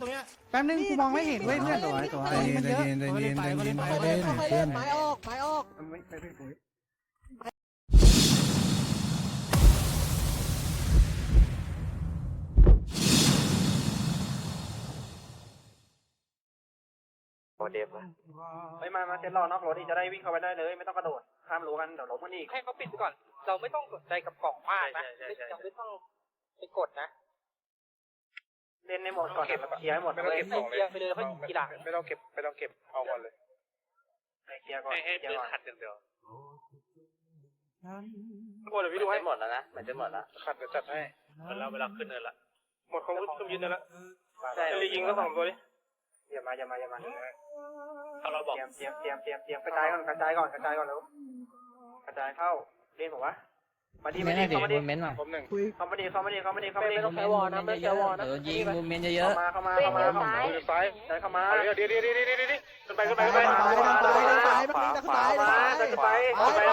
ตรงเนี้ยแป๊บนึงกูมองไม่เห็นเว้ยเพื่อนตัวตัวใจเย็นใจเย็นใจเย็นใจเย็นใจเย็นเพื่อนไม้ออกไม้ออกโอเดฟไม่มามาเซ็ตรอนอกรถนี่จะได้วิ่งเข้าไปได้เลย ไม่ต้องกระโดดข้ามรั้วกันเดี๋ยวล้มกันอีกให้เขาปิดไปก่อน เราไม่ต้องสนใจกับกล่องมากนะใช่ไม่ใช่ใช่จำไม่ต้องไปกดนะ เล่นในหมดก่อนแล้วเคลียร์ให้หมดไม่เลต้องยเก็บของเลยไปเลยแล้วค่อยทีหลังไม่ต้องเก็บไม่ต้องเก็บเอาก่อนเลยเคลียร์ก่อนเคลียร์ก่อนขัดอย่างเดียวหมดเดี๋ยวพี่ดูให้หมดแล้วนะมันจะหมดแล้วขัดเดี๋ยวจัดให้หมดแล้วเวลาขึ้นเนินละหมดเขาคุมยืนได้แล้วใช่จะยิงแล้วสองตัวดิอย่ามาอย่ามาอย่ามาเราบอกเตรียมเตรียมเตรียมเตรียมกระจายก่อนกระจายก่อนกระจายก่อนแล้วกระจายเข้าเรียนผมวะ มาดีมาดีเข้ามาดีเมนต์มาผมหนึ่งเข้ามาดีเข้ามาดีเข้ามาดีเข้ามาดีไม่ต้องใช้วอลนะไม่ต้องใช้วอลนะยิงมูเมนต์เยเข้าอะมาเข้ามาเข้ามาเข้ามามือซ้ายได้เข้ามาเดี๋ยวเดี๋ยวเดี๋ยวเดี๋ยวเดี๋ยวเดี๋ยวขึ้นไปขึ้นไปขึ้นไปขวาขวาขวาขวาขวาเดินไป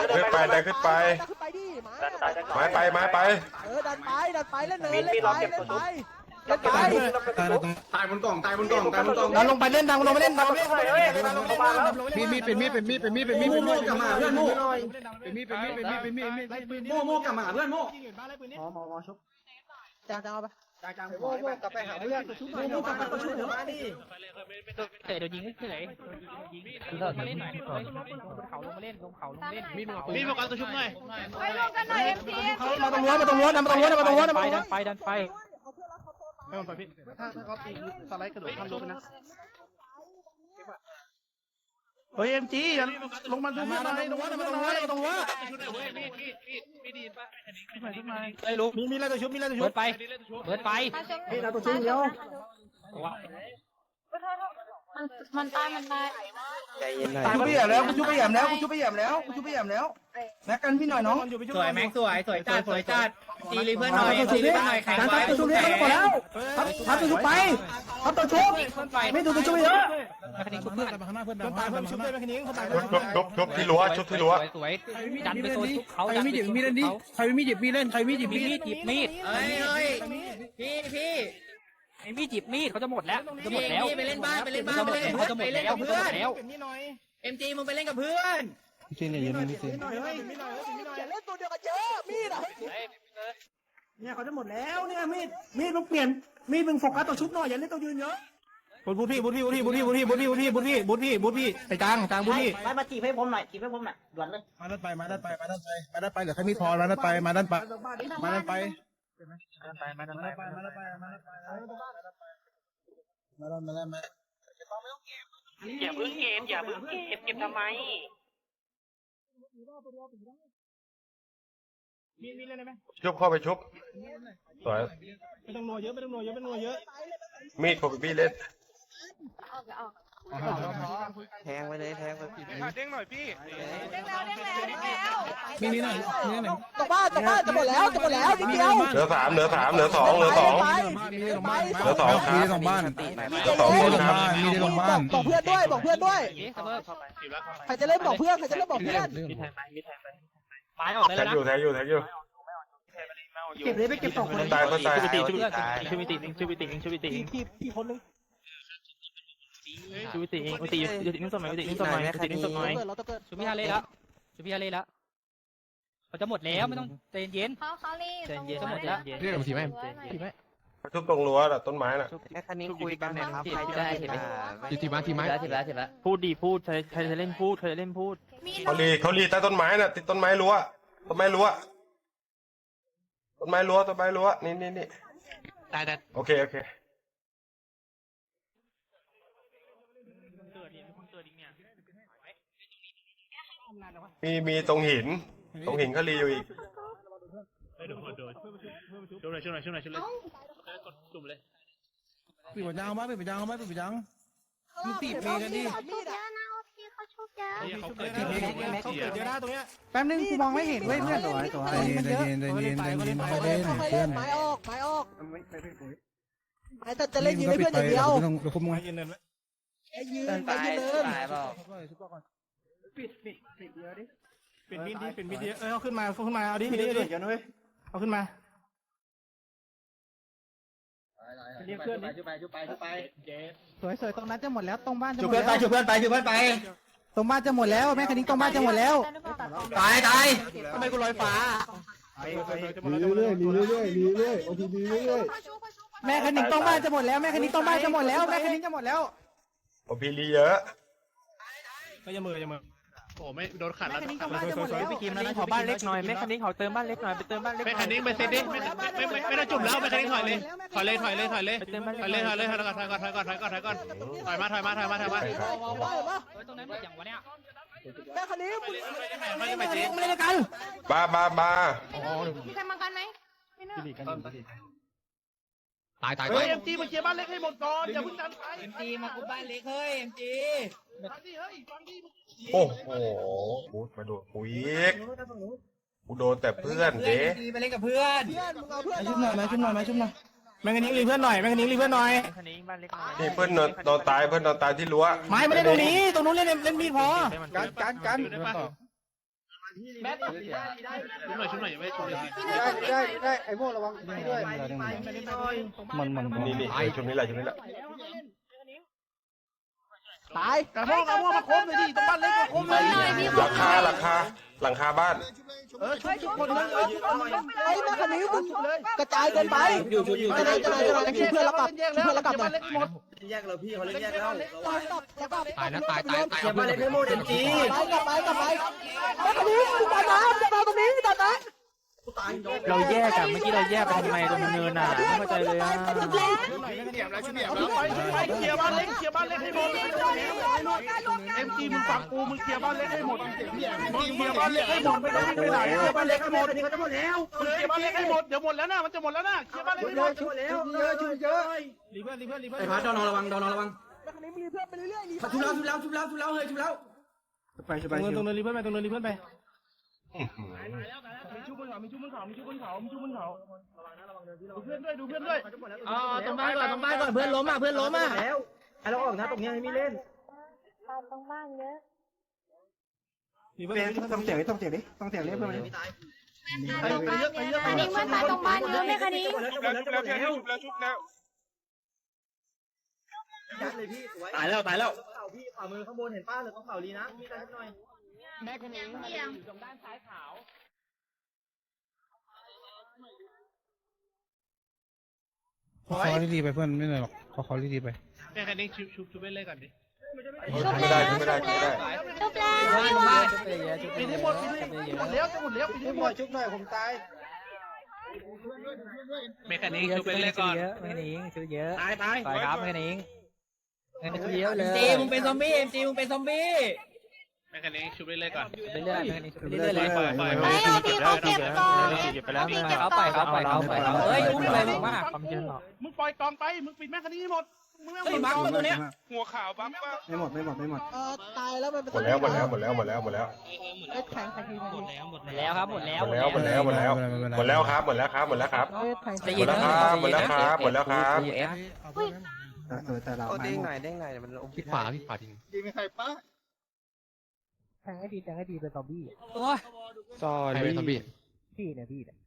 เดินไปเดินไปดันขึ้นไปดิหมาดันไปดันไม้ไปไม้ไปเออดันไปดันไปเล่นเนินมีดเล่มีนดไปเราเก็บเล่ตัวนชุไปบเล่นไป ตายบนกล่องตายบนกล่องตายบนกล่องดันลงไปเล่นดันลงไปเล่นดันลงไปเล่นเฮ้ยดันลงมาแล้วมีมีเป็นมีดเป็นมีดเป็นมีดเป็นมีดเป็นมีดกลับมาเพื่อนโม่เป็นมีดเป็นมีดเป็นมีดเป็นมีดเป็นมีดโม่โม่กลับมาเพื่อนโม่หมอหมอหมอชุบจางจางเอาไปโม่โม่กลับไปหาเพื่อนโม่โม่กลับไปก็ชุบเดี๋ยวมาดิเตะเดี๋ยวยิงให้เฉยยิงมาเล่นหน่อยลงเขาลงมาเล่นลงเขาลงเล่นมีมีโฟกัสตัวชุบหน่อยไปลงกันหน่อยเอ็มซีมาตรงรั้วมาตรงรั้วดันมาตรงรั้วดันมาตรงรั้วดันไปมาตรงรั้ดันไปดันไป ให้มันไปพี่ถ้าถ้าเขาตีสไลด์กระโดดข้ามรั้วไปนะเฮ้ยเอ็มจีลงมาดูมาเพื่อนหตรน่อยงรั้วดันมาตรงรั้วดันมาตรงรั้วไอ้ลูกมีมีอะไรตัวชุบมีอะไรตัวชุเบิบร์ดไปเบิร์ดไปมาชมนี่เราตัวชุบเดียว มันมันตายมันตายตายไปแย่แล้วกูชุบไปแย่แล้วกูชุบไปแย่แล้วกูชุบไปแย่แล้วแม็กกันพี่หน่อยน้องสวยแม็กสวยสวยจัดสวยจัดจีรีเพื่อนหน่อยจีรีเพื่อนหน่อยแข่งไว้ตัวชุบนี้หมดแล้วทับตัวชุบไปทับตัวชุบไม่ดูตัวชุบเยอะคดีชุบเพื่อนข้างหน้าเพื่อนตายเพื่อนชุบได้ไหมคันนี้คนตายชุบชุบชุบชุบที่รั้วชุบที่รั้วสวยสวยดันไปตัวชุบเขาใครดันมีไปหยิบตัวมีดเล่นดิเขาใครมีดหยิบมีดเล่นใครมีดหยิบมีมีดมีดหยิบมีดเฮ้ยเฮ้ยพี่พี่ ไอ้มีดหยิบมีดเขาจะหมดแล้วจะหมดแล้วไปเล่นบ้านไปเล่นบ้านเขาจะหมดแล้วเขาจะหมดแล้วเขาจะหมดแล้วเป็นนี่หน่อยเอ็มจีมึงไปเล่นกับเพื่อนพี่เจนอย่ายืนพี่เจนหน่อยเฮ้ยเป็นนี่หน่อยเป็นนี่หน่อยอย่าเล่นตัวเดียวกันเยอะมีดอะเนี่ยเขาจะหมดแล้วเนี่ยมีดมีดมึงเปลี่ยนมีดมึงโฟกัสตัวชุบหน่อยอย่าเล่นตัวยืนเยอะบูทบูทพี่บูทพี่บูทพี่บูทพี่บูทพี่บูทพี่บูทพี่บูทพี่บูทพี่ไอ้จางจางบูทพี่ไปมาจีบให้ผมหน่อยจีบให้ผมหน่อยด่วนเลยมาด้านไปมาด้านไปมาด้านไปมาด้านไปเหลือแค่มีดพอมาด้านไปมาด้านไปมาด้านไป มาด้านไปมาด้านไปมาด้านไปมาด้านมาด้านมาอย่าเพิ่งเก็บอย่าเพิ่งเก็บเก็บทำไมมีมีเล่นได้ไหมชุบเข้าไปชุบสวยไม่ต้องนัวเยอะไม่ต้องนัวเยอะไม่ต้องนัวเยอะมีดผมพี่เล่นออกออกแทงไปเลยแทงไปเด้งหน่อยพี่เด้งแล้วเด้งแล้วเด้งแล้ว มีนี่หน่อยมีนี่หน่อยตกบ้านตกบ้านจะหมดแล้วจะหมดแล้วนิดเดียวเหลือสามเหลือสามเหลือสองเหลือสอง มีในโรงพยาบาลเหลือสองคมีรับในโรงพยาบาลเหลือสองคนครับ มีในโรงพยาบาลบอกเพื่อนด้วยบอกเพื่อนด้วยนี่เสมอใครจะเล่นบอกเพื่อนใครจะเล่นบอกเพื่อนตายออกเลยแท็แล้วนะกอยู่แท็กอยู่แท็กอยู่เก็บเลยไปเก็บสองคนคนตายคนตายชุบติชุบชุบติชุบติชุบติพี่พี่คนนึงชุบติชุบติชุบตินิ่งสมัยชุบตินิ่งสมัยชุบตินิ่งสมัยเกิดเราจะเกิดชุบพี่ฮาเล่แล้วชุบพี่ฮาเล่แล้ว เขาจะหมดแล้วไม่ต้องใจเย็น เขาเขารีบใจเย็นจะหมดแล้วเรียกผมทีไหมทีไหมชุบตรงรั้วน่ะต้นไม้น่ะ แค่คันนี้คุยกันนะครับใครจะได้ทีไหม ทีทีมาทีไหมทีละทีละ พูดดีพูดใครใครจะเล่นพูดใครจะเล่นพูด มีเขาลีเขาลีใต้ต้นไม้น่ะ ติดต้นไม้รั้วต้นไม้รั้วต้นไม้รั้วต้นไม้รั้วนี่นี่นี่ตายแต่โอเคโอเคเกิดเนี่ ยคนเกิดอีกเนี่ยมีมีตรงหินตรงหินเขาลีอยู่อีกช่วยหน่อยช่วยหน่อยช่วยหน่อยช่วยหน่อยปิดหัวยางมาปิดหัวยางมาปิดหัวยาง มึงตีบเมกันดิ เขาชุบเยอะนะพี่เขาชุบเยอะเขาเกิดเขาเกิดเยอะนะตรงเนี้ยแป๊บนึงกูมองไม่เห็นเว้ยเพื่อนตัวตัวใจเย็นใจเย็นใจเย็นใจเย็นค่อยเล่นค่อยเพื่เล่อนนไม้ออกไม้ออกไม้แต่จะเล่นยิงให้เพื่อนอย่างเดียวต้องเดี๋ยวคุมมึงยืนเนินไว้ไอ้ยืนไอ้ยืนเดินปิดปิดปิดเยอะดิ ปิดมิดดิปิดมิดดิเออเอาขึ้นมาเอาขึ้นมาเอาดิดิดิเอาขึ้นมาไเรียกเพื่อนดิ ชุบไปชุบไปชุบไปสวยสวยตรงนั้นจะหมดแล้วตรงบ้านจะชุบหมดเพื่อนไปแล้วชุบเพื่อนไปชุบเพื่อนไป ตรงบ้านจะหมดแล้วแม่คันนี้ตรงบ้านจะหมดแล้วตายตายทำไมกูลอยฟ้ามีเรื่อยๆมีเรื่อยๆมีเรื่อยๆโอทีมีเรื่อยแม่คันนี้ตรงบ้านจะหมดแล้วแม่คันนี้ตรงบ้านจะหมดแล้วแม่คันนี้จะหมดแล้วโอพีรีเยอะ ก็จะมือจะมือ แม่คันนี้ตรงบ้านจะหมดแล้วพี่กิมแล้วนะขอบ้านเล็กหน่อยแม่คันนี้ขอเติมบ้านเล็กหน่อยไปเติมบ้านเล็กไม่คันนี้ไปเซตดิไม่ไม่ไม่ไม่ได้จุ่มแล้วไม่คันนี้ถอยเลยถอยเลยถอยเลยถอยเลยไปเติมบ้านถอยเลยถอยเลยถอยก่อนถอยก่อนถอยก่อนถอยก่อนถอยก่อนถอยมาถอยมาถอยมาถอยมาตรงนั้นอย่างวะเนี่ยแม่คันนี้ไม่ได้ไปจีไม่ได้กันบาบาบามีใครมากันไหมพี่เนอร์ ตายตายเฮ้ยเอ็มจีมาเคลียร์บ้านเล็กให้หมดก่อนอย่าเพิ่งดันไปเอ็มจีมากูบ้านเล็กเฮ้ยเอ็มจีฟังดิเฮ้ยฟังดิโอ้โหพูดมาโดนกูอีกกูโดนแต่เพื่อนเด้ไปเล่นกับเพื่อนเพื่อนมึงเอาเพื่อนชุบหน่อยมาชุบหน่อยมาชุบหน่อยแม่คันนี้รีเพื่อนหน่อยแม่คันนี้รีเพื่อนหน่อยคันนี้บ้านเล็กหน่อยนี่เพื่อนนอนนอนตายเพื่อนนอนตายที่รั้วไม้ไม่ได้ตรงนี้ตรงนู้นเล่นเล่นมีดพอกันกันกัน อยู่ได้ปะชุบหน่อยชุบหน่อยอย่าไม่ชุบเลยได้ได้ได้ไอ้โม่ระวังด้วยมันมันนี่นี่ชุดนี้แหละชุดนี้แหละตายกระโปงกระโปงมาคมเลยดิตรงบ้านเล็กมาคมเลยหลังคาหลังคา หลังคาบ้าน เออชุบทุกคนนึงเออชุบคนนึงไอ้แม่คันนี้มึงกระจายเกินไปอยู่อยู่อยู่จะไหนจะไหนจะไหนชุบเพื่อนแล้วกลับแยกแล้วเพื่อนแล้วกลับหน่อยหมดแยกเราพี่เขาเล่นแยกเราตายกับแล้วกลับตายนะตายตายตายบ้าเล็กให้หมดเอ็มจีไปกับไปกับไปแม่คันนี้มึงตายน้ำจะตายตรงนี้ตายน้ เราแยกกันเมื่อกี้เราแยกไปทำไมตรงเนินอะไม่เข้าใจเลยอะไปไปเคลียร์บ้านเล็กเคลียร์บ้านเล็กให้หมดเอ็มจีมึงฟังกูมึงเคลียร์บ้านเล็กให้หมดมึงเคลียร์บ้านเล็กให้หมดไม่ต้องวิ่งไปไหนเคลียร์บ้านเล็กให้หมดนี่เขาจะหมดแล้วมึงเคลียร์บ้านเล็กให้หมดเดี๋ยวหมดแล้วนะมันจะหมดแล้วนะเคลียร์บ้านเล็กให้หมดชุบแล้วเยอะชุบเยอะรีเพื่อนรีเพื่อนรีเพื่อนไอ้พัดดอนระวังดอนระวังำแม่คันนี้มึงมีเพื่อนไปเรื่อยๆนี่ชุบแล้วชุบแล้วชุบแล้วชุบแล้วเฮ้ยชุบแล้วไปตรงเนินตรงเนินรีเพื่อนไปตรงเนินรีเพื่อนไปมี ชุบบนเขามีชุบบนเขามีชุบบนเขามีชุบบนเขาดูเพื่อนด้วยดูเพื่อนด้วยอ๋อตรงบ้านก่อนตรงบ้านก่อนเพื่อนล้มอะเพื่อนล้มอะแล้วไอ้เราออกนะตรงนี้ให้มีเล่นตามตรงบ้านเยอะรีเพื่อนต้องเสียงต้องเสียงดิต้องเสียงดิเพื่อนไปเยอะไปเยอะไปเยอะคันนี้เพื่อนตายตรงบ้านเยอะไหมคันนี้ตายแล้วตายแล้วเข่าพี่ฝ่ามือข้างบนเห็นป้าหรือต้องเข่าลีนะมีตานิดหน่อยแม่คันนี้เพียงขอเขาดีๆไปเพื่อนไม่ได้หรอกขอเขาดีๆไปแม่คันนี้ชุบชุบชุบไปเลยก่อนดิชุบไม่แล้ได้วไม่ได้ไม่ได้ชุบแล้วพี่ว่าปีนี้หมดปีนี้หมดแล้วจะหมดแล้วปีนี้หมดชุบหน่อยผมตายแม่คันนี้ชุบไปเลยก่อนแม่คันนี้ซื้อเยอะตายตายไปครับแม่คันนี้แม่คันนี้เยอะเลยเจมึงเป็นซอมบี้เอ็มจีมึงเป็นซอมบี้แม่คันนี้ชุบไปเลยก่อนไปเรื่อยแม่คันนี้ไปเรื่อยเลยปล่อยปล่อยไปเอาพี่เขาเก็บก่อนไปแล้วพี่เก็บเขาก่ไปอนเขาไปเขาไปเขาเฮ้ยอุ้มอะไรมึงมากความเย็นหรอมึงปล่อยกองไป มึงปิดแม่คันนี้ให้หมด มึงไม่เฮ้ยเอามาร์คตัวเนี้ยหัวขาวบั๊กป่ะไม่หมดไม่หมดไม่หมดเออตายแล้วมันเป็นหมดแล้วหมดแล้วหมดแล้วหมดแล้วหมดแล้วเอ้ยแทงแทงทีหมดแล้วครับหมดแล้วหมดแล้วหมดแล้วหมดแล้วหมดแล้วครับหมดแล้วครับหมดแล้วครับเอ้ยแทงใจหมเย็ดนแล้วครับหมดแล้วครับหมดแล้วครับเออแต่เราไม่หมดพี่ขวาพี่ขวาทิ้งดีมีใครป้า แทงให้ดีแทงให้ดีเป็นซอมบี้ซอใครเป็นซอมบี้พี่เนี่ยพี่เนี่ย